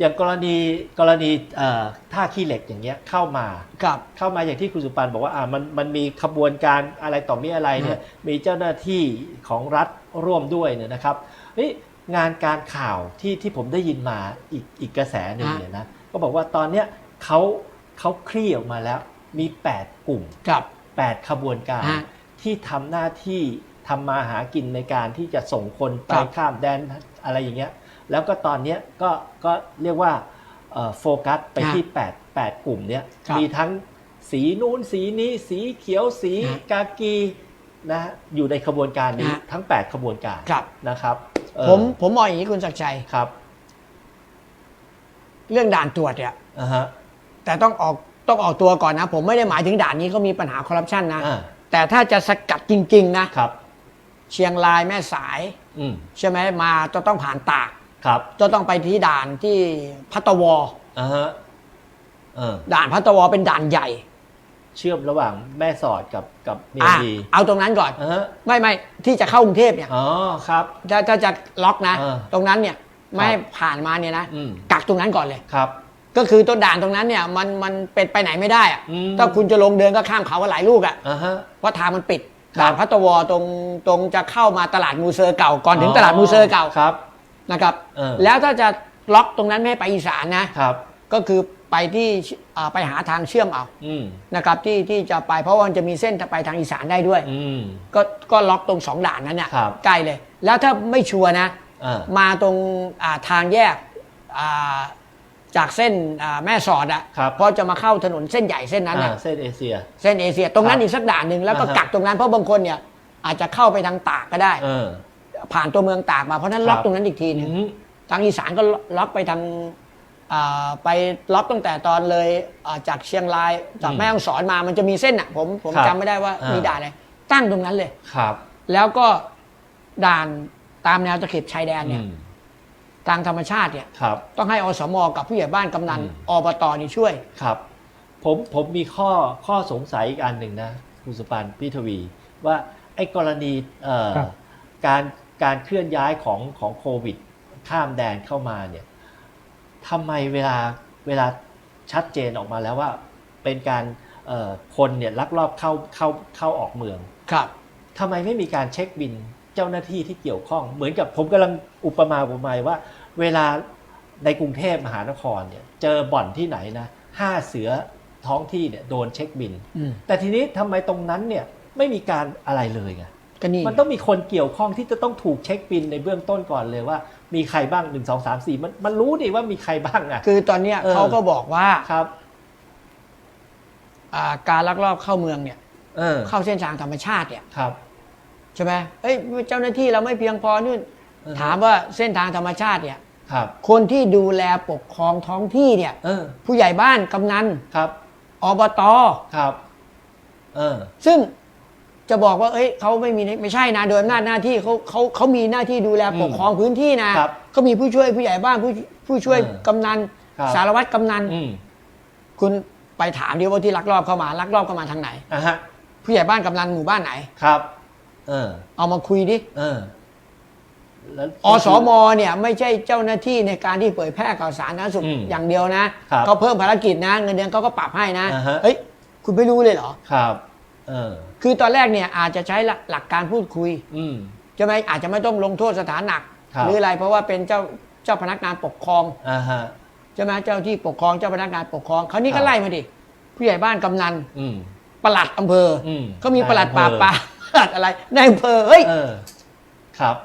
อย่างกรณีกรณีเอ่อท่าขี้เหล็กอย่างเงี้ยเข้ามากับ เข้ามาอย่างที่คุณสุปันบอกว่าอ่ามันมันมีขบวนการอะไรต่อมีอะไรเนี่ยมีเจ้าหน้าที่ของรัฐร่วมด้วยเนี่ยนะครับนี่งานการข่าวที่ที่ผมได้ยินมาอีกอีกกระแสหนึ่งฮะเนี่ยนะก็บอกว่าตอนเนี้ยเขาเขาคลี่ออกมาแล้วมี 8 กลุ่มกับ 8 ขบวนการ ฮะที่ทำหน้าที่ทำมาหากินในการที่จะส่งคนไปครับ ข้ามแดนอะไรอย่างเงี้ย แล้วก็ตอนเนี้ยก็ก็เรียกว่าเอ่อโฟกัสไปที่ 8 8 กลุ่มเนี้ยครับมีทั้งสีนู้นสีนี้ สีเขียวสีฮะกากีนะฮะอยู่ในขบวนการนี้ฮะทั้ง 8 ขบวนการครับนะครับเอ่อผมผมมองอย่างนี้คุณศักดิ์ชัยครับ เรื่องด่านตรวจเนี่ยอ่าฮะแต่ต้องออกต้องออกตัวก่อนนะ ผมไม่ได้หมายถึงด่านนี้เขามีปัญหาคอร์รัปชันนะอ่าแต่ถ้าจะสกัดจริง ๆ นะครับ เชียงรายแม่สายอืมใช่ไหมมาจะต้องผ่านตาก ครับจะต้องไปที่ด่านที่พัตวออ่าฮะเออด่านพัตวอเป็นด่านใหญ่ เชื่อมระหว่างแม่สอดกับกับเมียอะดีเอาตรงนั้นก่อน อ่าฮะไม่ไม่ที่จะเข้ากรุงเทพเนี่ยอ๋อครับ ถ้าถ้าจะล็อกนะ เออตรงนั้นเนี่ยไม่ให้ครับผ่านมาเนี่ยนะอืม กักตรงนั้นก่อนเลย ครับ ก็คือตัวด่านตรงนั้นเนี่ยมันมันเป็นไปไหนไม่ได้อะอืม ถ้าคุณจะลงเดินก็ข้ามเขากันหลายลูกอะอ่าฮะ เพราะทางมันปิดครับ ด่านพัตวอตรงตรงจะเข้ามาตลาดมูเซอร์เก่าก่อนถึงตลาดมูเซอร์เก่า ครับ นะครับ เออ แล้วถ้าจะล็อกตรงนั้นไม่ให้ไปอีสานนะครับ ก็คือไปที่อ่าไปหาทางเชื่อมเอาอืมนะครับที่ที่จะไปเพราะว่ามันจะมีเส้นไปทางอีสานได้ด้วย อืม ก็ก็ล็อกตรงสองด่านนั้นเนี่ยครับ ใกล้เลย แล้วถ้าไม่ชัวร์นะ อ่า มาตรงอ่าทางแยกอ่าจากเส้นอ่าแม่สอดอะครับ เพราะจะมาเข้าถนนเส้นใหญ่เส้นนั้นอ่าน่ะเส้นเอเชีย เส้นเอเชียตรงนั้ครันบอีกสักด่านหนึ่งแล้วก็อ่าฮะ กักตรงนั้นเพราะบางคนเนี่ยอาจจะเข้าไปทางตากก็ได้ เออ ผ่านตัวเมืองตากมาเพราะฉะนั้นครับล็อกตรงนั้นอีกทีหนึงอืมทางอีสานก็ล็อกไปทางอ่าไปล็อกตั้งแต่ตอนเลยอ่าจากเชียงรายจากอืมแม่ฮ่องสอนมามันจะมีเส้นอะผมผมครับจำไม่ได้ว่าอ่ามี มีด่านอะไรตั้งตรงนั้นเลย ครับแล้วก็ด่านตามแนวตะเข็บชายแดนอืเนี่ยมทางธรรมชาติเนี่ย ครับ ต้องให้อสมกับผู้ใหญ่บ้านกำนันอืมอบตนี่ช่วย ครับผมผมมีข้อข้อสงสัยอีกอันหนึ่งนะคุณสุปันพี่ทวี ว่าไอ้กรณีเอ่อครับ การ การเคลื่อนย้ายของของโควิด ข้ามแดนเข้ามาเนี่ยทำไมเวลาเวลาชัดเจนออกมาแล้วว่าเป็นการเอ่อคนเนี่ยลักลอบเข้าเข้าเข้าออกเมืองครับทำไมไม่มีการเช็คบินเจ้าหน้าที่ที่เกี่ยวข้อง เหมือนกับผมกำลังอุปมาอุปไมยว่า เวลาในกรุงเทพมหานครเนี่ยเจอบ่อนที่ไหนนะห้าเสือท้องที่เนี่ยโดนเช็คบินอืมแต่ทีนี้ทำไมตรงนั้นเนี่ยไม่มีการอะไรเลยไง ก็นี่มันต้องมีคนเกี่ยวข้องที่จะต้องถูกเช็คบินในเบื้องต้นก่อนเลยว่า มีใครบ้างหนึ่งสองสามสี่มันมันรู้ดิว่ามีใครบ้างอะ คือตอนเนี้ยเออ เขาก็บอกว่าครับ อ่าการลักลอบเข้าเมืองเนี่ย เออเข้าเส้นทางธรรมชาติเนี่ยครับใช่ไหมเอ้ยเจ้าหน้าที่เราไม่เพียงพอนู่นเออถามว่าเส้นทางธรรมชาติเนี่ย ครับ คนที่ดูแลปกครองท้องที่เนี่ย เออผู้ใหญ่บ้านกำนันครับอบต ครับ เออ ซึ่ง จะบอกว่าเอ้ยเขาไม่มีไม่ใช่นะโดยอำนาจหน้าที่เขาเขาเขามีหน้าที่ดูแลปกครองพื้นที่นะครับเขามีผู้ช่วยผู้ใหญ่บ้านผู้ผู้ช่วยเออกำนัน ครับ สารวัตรกำนัน อืมคุณไปถามดิว่าที่ลักลอบเข้ามาลักลอบเข้ามาทางไหน อะฮะผู้ใหญ่บ้านกำนันหมู่บ้านไหน ครับ เออเอามาคุยดิ เออแล้ว อสมเนี่ยไม่ใช่เจ้าหน้าที่ในการที่เผยแพร่ข่าวสารสาธารณสุขอืมอย่างเดียวนะครับเขาเพิ่มภารกิจนะ เงินเดือนเขาก็ปรับให้นะอ่าฮะ เฮ้ยคุณไม่รู้เลยเหรอ ครับ เออ คือตอนแรกเนี่ยอาจจะใช้หลักหลักการพูดคุยอืม ใช่ไหมอาจจะไม่ต้องลงโทษสถานหนัก ครับ หรืออะไรเพราะว่าเป็นเจ้าเจ้าพนักงานปกครองอ่าฮะ ใช่ไหมเจ้าที่ปกครองเจ้าพนักงานปกครองเขาวนี่ครัก็บ ไล่มาดิผู้ใหญ่บ้านกำนันอืม ปลัดอำเภออมเขามีปลัดนป่ายอำเภอปรามปลัดอะไรในายอำเภอเฮ้ยเออ ครับ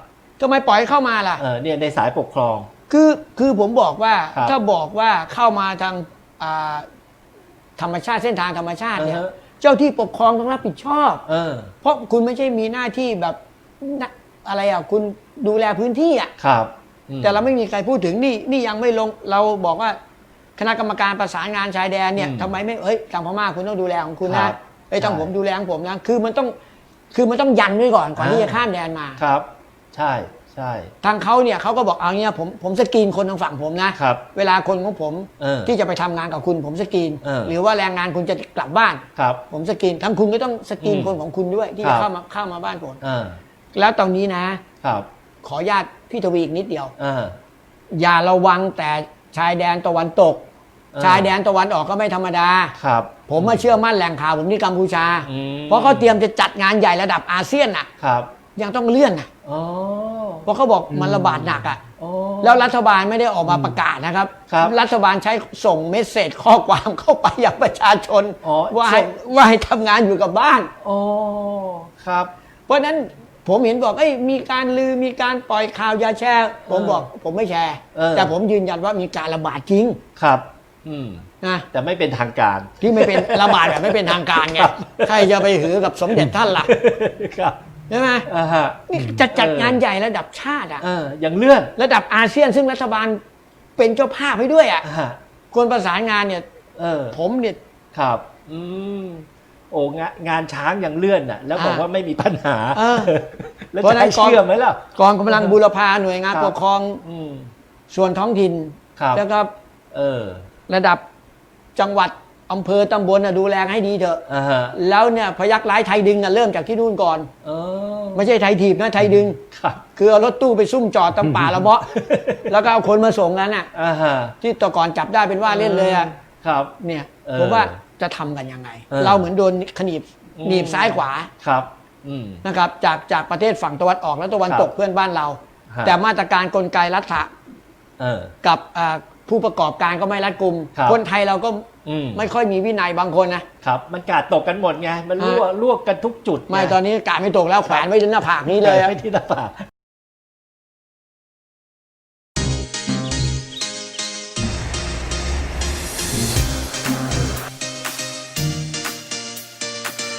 ทำไมปล่อยให้เข้ามาล่ะ เออ เนี่ยในสายปกครอง คือคือผมบอกว่าครับถ้าบอกว่าเข้ามาทางอ่าธรรมชาติเส้นทางธรรมชาติเนี่ย อ่าฮะเจ้าที่ปกครองต้องรับผิดชอบ เออ เพราะคุณไม่ใช่มีหน้าที่แบบนะอะไรอะ คุณดูแลพื้นที่อะ ครับอืมแต่เราไม่มีใครพูดถึงนี่นี่ยังไม่ลงเราบอกว่า คณะกรรมการประสานงานชายแดนเนี่ยอืมทำไมไม่เฮ้ยทางพม่าคุณต้องดูแลของคุณครันะบเอ้ยต้องใช่ผมดูแลของผมนะคือมันต้องคือมันต้องยันไว้ก่อนก่อนอ่าที่จะข้ามแดนมา ครับ ใช่ ใช่ ทางเขาเนี่ยเขาก็บอกเอาเนี่ยผมผมสกรีนคนทางฝั่งผมนะครับเวลาคนของผมเออที่จะไปทำงานกับคุณผมสกรีน เออ หรือว่าแรงงานคุณจะกลับบ้าน ครับ ผมสกรีนทั้งคุณก็ต้องสกรีนอืมคนของคุณด้วยที่ครัจะบ เข้ามาเข้ามาบ้านผมเออแล้วตอนนี้นะ ครับขออนุญาตพี่ทวีอีกนิดเดียวเอออย่าระวังแต่ชายแดนตะวันตก เออ ชายแดนตะวันออกก็ไม่ธรรมดา ครับ ผมมาเชื่อมั่นแหล่งข่าวผมที่กัมพูชา อืม เพราะเขาเตรียมจะจัดงานใหญ่ระดับอาเซียนน่ะ ครับยังต้องเลื่อนน่ะ อ๋อ เพราะเขาบอกมันระบาดหนักอะอ๋อแล้วรัฐบาลไม่ได้ออกมาประกาศนะครับครับรัฐบาลใช้ส่งเมสเซจข้อความเข้าไปยังประชาชนอ๋อว่าให้ส่งว่าให้ทำงานอยู่กับบ้านอ๋อครับ เพราะฉะนั้นผมเห็นบอกเอ้ยมีการลือมีการปล่อยข่าวอย่าแชร์ ผมบอกผมไม่แชร์เออแต่ผมยืนยันว่ามีการระบาดจริงครับอืมนะแต่ไม่เป็นทางการที่ไม่เป็นระบาดแบบไม่เป็นทางการไงครับใครจะไปหือกับสมเด็จท่านล่ะครับ ใช่ไหมอ่าฮะนี่จะจัดงานใหญ่ระดับชาติอะเออยังเลื่อนระดับอาเซียนซึ่งรัฐบาลเป็นเจ้าภาพให้ด้วยอะอ่าฮะควรประสานงานเนี่ย เออผมเนี่ย ครับอืมโอ้งานงานช้างยังเลื่อนน่ะ แล้วบอกอ่าว่าไม่มีปัญหาเออแล้วเพราะจะฉะนั้น ให้เชื่อไหมล่ะ กองกำลังบูรพาหน่วยงานครับ ปกครองอืม ส่วนท้องถิ่น ครับแล้วก็เออ ระดับจังหวัด อำเภอตำบลน่ะดูแลให้ดีเถอะ อ่าฮะแล้วเนี่ยพยักร้ายไทยดึงน่ะเริ่มจากที่นู่นก่อน เออไม่ใช่ไทยถีบนะไทยดึง ครับ คือเอารถตู้ไปซุ่มจอดตำป่าละเมาะ แล้วก็เอาคนมาส่งนั้นน่ะ อ่าฮะที่แตะก่อนจับได้เป็นว่าเล่นเลยอะครับ เนี่ยเออผมว่าจะทำกันยังไง เออเราเหมือนโดนขนีบอืม หนีบซ้ายขวาครับ อืม นะครับจากจากประเทศฝั่งตะวันออกและตะวันตกครับเพื่อนบ้านเรา ฮะ แต่มาตรการกลไกรัฐะเออ กับอ่า ผู้ประกอบการก็ไม่รัดกุม ครับ คนไทยเราก็อืมไม่ค่อยมีวินัยบางคนนะ ครับ มันกาดตกกันหมดไง มันรั่วฮะลวกกันทุกจุดไม่งตอนนี้กาดไม่ตกแล้วแขวนไว้ที่หน้าผากนี้เลยอะไม่ที่หน้าผาก